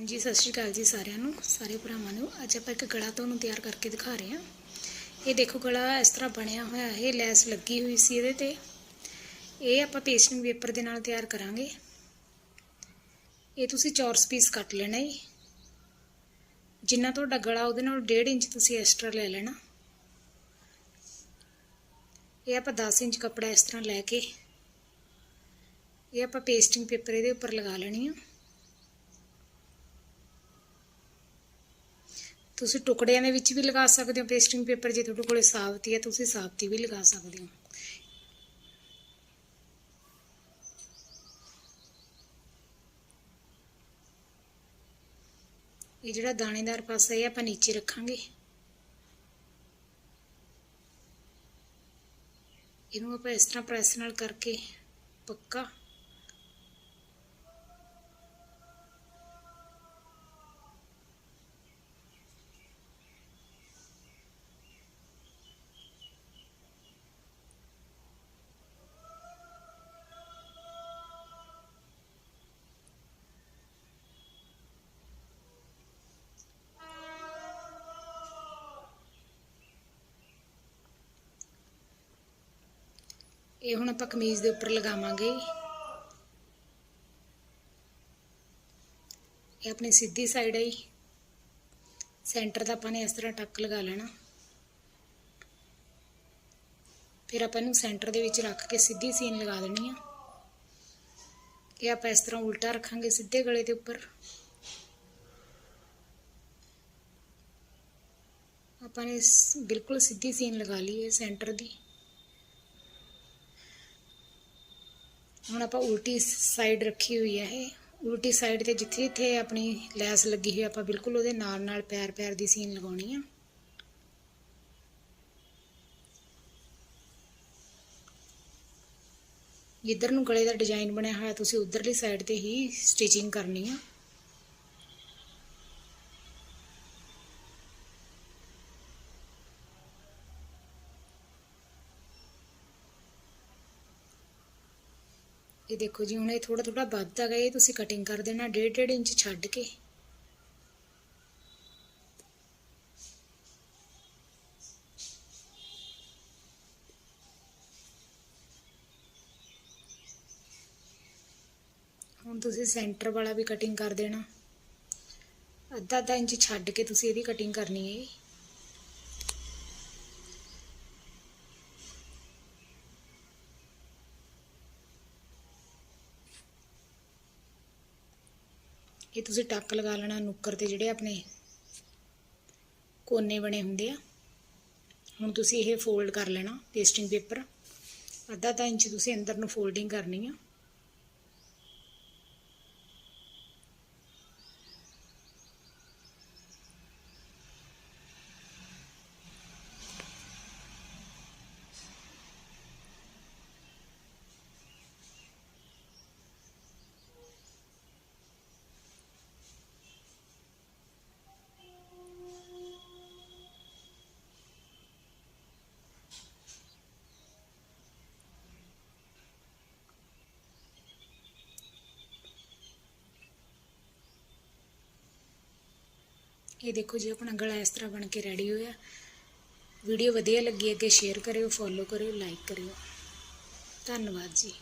ਜੀ, ਸਤਿ ਸ਼੍ਰੀ ਅਕਾਲ ਜੀ ਸਾਰਿਆਂ ਨੂੰ, ਸਾਰੇ ਭਰਾਵਾਂ ਨੂੰ। ਅੱਜ ਆਪਾਂ ਇੱਕ ਗਲਾ ਤੁਹਾਨੂੰ ਤਿਆਰ ਕਰਕੇ ਦਿਖਾ ਰਹੇ ਹਾਂ। ਇਹ ਦੇਖੋ ਗਲਾ ਇਸ ਤਰ੍ਹਾਂ ਬਣਿਆ ਹੋਇਆ ਹੈ ਲੈਸ ਲੱਗੀ ਹੋਈ ਸੀ ਇਹਦੇ ਤੇ। ਇਹ ਆਪਾਂ ਪੇਸਟਿੰਗ ਪੇਪਰ ਦੇ ਨਾਲ ਤਿਆਰ ਕਰਾਂਗੇ। ਇਹ ਤੁਸੀਂ ਚੌਰਸ ਪੀਸ ਕੱਟ ਲੈਣਾ ਹੈ ਜਿੰਨਾ ਤੁਹਾਡਾ ਗਲਾ, ਉਹਦੇ ਨਾਲ 1.5 ਇੰਚ ਤੁਸੀਂ ਐਕਸਟਰਾ ਲੈ ਲੈਣਾ। ਇਹ ਆਪਾਂ 10 ਇੰਚ ਕੱਪੜਾ ਇਸ ਤਰ੍ਹਾਂ ਲੈ ਕੇ, ਇਹ ਆਪਾਂ ਪੇਸਟਿੰਗ ਪੇਪਰ ਇਹਦੇ ਉੱਪਰ ਲਗਾ ਲੈਣੀ ਆ। ਤੁਸੀਂ ਟੁਕੜਿਆਂ ਦੇ ਵਿੱਚ ਵੀ ਲਗਾ ਸਕਦੇ ਹੋ, ਪੇਸਟਿੰਗ ਪੇਪਰ ਜੇ ਤੁਹਾਡੇ ਕੋਲੇ ਸਾਬਤੀ ਹੈ, ਤੁਸੀਂ ਸਾਬਤੀ ਵੀ ਲਗਾ ਸਕਦੇ ਹੋ। ਇਹ ਜਿਹੜਾ ਦਾਣੇਦਾਰ ਪਾਸਾ ਇਹ ਆਪਾਂ ਨੀਚੇ ਰੱਖਾਂਗੇ। ਇਹਨੂੰ ਆਪਾਂ ਇਸ ਤਰ੍ਹਾਂ ਪ੍ਰੈਸ ਨਾਲ ਕਰਕੇ ਪੱਕਾ ਇਹ ਹੁਣ ਆਪਾਂ ਕਮੀਜ਼ ਦੇ ਉੱਪਰ ਲਗਾਵਾਂਗੇ। ਇਹ ਆਪਣੀ ਸਿੱਧੀ ਸਾਈਡ ਹੈ ਸੈਂਟਰ ਦਾ ਆਪਾਂ ਨੇ ਇਸ ਤਰ੍ਹਾਂ ਟੱਕ ਲਗਾ ਲੈਣਾ। ਫਿਰ ਆਪਾਂ ਇਹਨੂੰ ਸੈਂਟਰ ਦੇ ਵਿੱਚ ਰੱਖ ਕੇ ਸਿੱਧੀ ਸੀਨ ਲਗਾ ਦੇਣੀ ਆ। ਇਹ ਆਪਾਂ ਇਸ ਤਰ੍ਹਾਂ ਉਲਟਾ ਰੱਖਾਂਗੇ ਸਿੱਧੇ ਗਲੇ ਦੇ ਉੱਪਰ। ਆਪਾਂ ਨੇ ਬਿਲਕੁਲ ਸਿੱਧੀ ਸੀਨ ਲਗਾ ਲਈ ਹੈ ਸੈਂਟਰ ਦੀ। ਹੁਣ ਆਪਾਂ ਉਲਟੀ ਸਾਈਡ ਰੱਖੀ ਹੋਈ ਹੈ ਇਹ। ਉਲਟੀ ਸਾਈਡ ਤੇ ਜਿੱਥੇ ਜਿੱਥੇ ਆਪਣੀ ਲੈਸ ਲੱਗੀ ਹੋਈ ਆਪਾਂ ਬਿਲਕੁਲ ਉਹਦੇ ਨਾਲ ਨਾਲ ਪੈਰ ਪੈਰ ਦੀ ਸੀਨ ਲਗਾਉਣੀ ਆ। ਜਿੱਧਰ ਨੂੰ ਗਲੇ ਦਾ ਡਿਜ਼ਾਈਨ ਬਣਿਆ ਹੋਇਆ, ਤੁਸੀਂ ਉਧਰਲੀ ਸਾਈਡ ਤੇ ਹੀ ਸਟਿਚਿੰਗ ਕਰਨੀ ਆ। ਇਹ ਦੇਖੋ ਜੀ, ਹੁਣ ਇਹ ਥੋੜਾ ਥੋੜਾ ਵੱਧਦਾ ਗਿਆ, ਇਹ ਤੁਸੀਂ ਕਟਿੰਗ ਕਰ ਦੇਣਾ 1.5 ਇੰਚ ਛੱਡ ਕੇ। ਹੁਣ ਤੁਸੀਂ ਸੈਂਟਰ ਵਾਲਾ ਵੀ ਕਟਿੰਗ ਕਰ ਦੇਣਾ। ਅੱਧਾ ਅੱਧਾ ਇੰਚ ਛੱਡ ਕੇ ਤੁਸੀਂ ਇਹਦੀ ਕਟਿੰਗ ਕਰਨੀ ਹੈ। ਇਹ ਤੁਸੀਂ ਟੱਕ ਲਗਾ ਲੈਣਾ, ਨੁੱਕਰ ਤੇ ਜਿਹੜੇ ਆਪਣੇ ਕੋਨੇ ਬਣੇ ਹੁੰਦੇ ਆ। ਹੁਣ ਤੁਸੀਂ ਇਹ ਫੋਲਡ ਕਰ ਲੈਣਾ ਪੇਸਟਿੰਗ ਪੇਪਰ ਅੱਧਾ ਅੱਧਾ ਇੰਚ ਤੁਸੀਂ ਅੰਦਰ ਨੂੰ ਫੋਲਡਿੰਗ ਕਰਨੀ ਆ। ਇਹ ਦੇਖੋ ਜੀ ਆਪਣਾ ਗਲਾ ਇਸ ਤਰ੍ਹਾਂ ਬਣ ਕੇ ਰੈਡੀ ਹੋਇਆ। ਵੀਡੀਓ ਵਧੀਆ ਲੱਗੀ ਅੱਗੇ ਸ਼ੇਅਰ ਕਰਿਓ ਫੋਲੋ ਕਰਿਓ ਲਾਈਕ ਕਰਿਓ। ਧੰਨਵਾਦ ਜੀ।